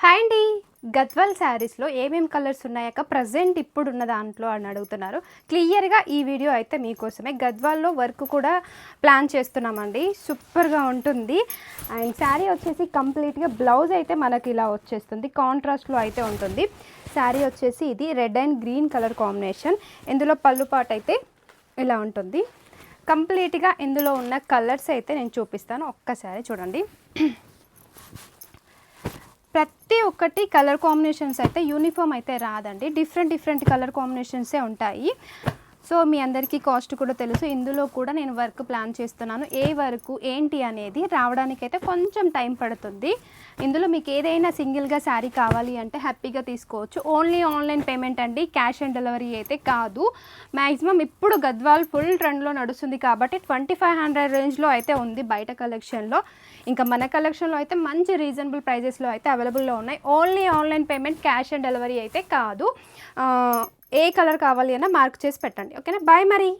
Hi అండి. గద్వాల్ శారీస్లో ఏమేమి కలర్స్ ఉన్నాయక ప్రజెంట్ ఇప్పుడు ఉన్న దాంట్లో అని అడుగుతున్నారు. క్లియర్గా ఈ వీడియో అయితే మీకోసమే. గద్వాల్లో వర్క్ కూడా ప్లాన్ చేస్తున్నామండి. సూపర్గా ఉంటుంది. అండ్ శారీ వచ్చేసి కంప్లీట్గా బ్లౌజ్ అయితే మనకి ఇలా వచ్చేస్తుంది. కాంట్రాస్ట్లో అయితే ఉంటుంది. శారీ వచ్చేసి ఇది red and green colour combination. ఇందులో పళ్ళు పాట అయితే ఇలా ఉంటుంది. కంప్లీట్గా ఇందులో ఉన్న కలర్స్ అయితే నేను చూపిస్తాను. ఒక్కసారి చూడండి. ప్రతి ఒక్కటి కలర్ కాంబినేషన్స్ అయితే యూనిఫామ్ అయితే రాదండి. డిఫరెంట్ డిఫరెంట్ కలర్ కాంబినేషన్సే ఉంటాయి. సో మీ అందరికీ కాస్ట్ కూడా తెలుసు. ఇందులో కూడా నేను వర్క్ ప్లాన్ చేస్తున్నాను. ఏ వర్క్ ఏంటి అనేది రావడానికైతే కొంచెం టైం పడుతుంది. ఇందులో మీకు ఏదైనా సింగిల్గా శారీ కావాలి అంటే హ్యాపీగా తీసుకోవచ్చు. ఓన్లీ ఆన్లైన్ పేమెంట్ అండి. క్యాష్ ఆన్ డెలివరీ అయితే కాదు. మ్యాక్సిమం ఇప్పుడు గద్వాల్ ఫుల్ ట్రెండ్లో నడుస్తుంది కాబట్టి ట్వంటీ ఫైవ్ హండ్రెడ్ రేంజ్లో అయితే ఉంది బయట కలెక్షన్లో. ఇంకా మన కలెక్షన్లో అయితే మంచి రీజనబుల్ ప్రైజెస్లో అయితే అవైలబుల్లో ఉన్నాయి. Only online payment cash on delivery అయితే కాదు. ఏ కలర్ కావాలి అన్న మార్క్ చేసి పెట్టండి ఓకేనా? బాయ్ మరి.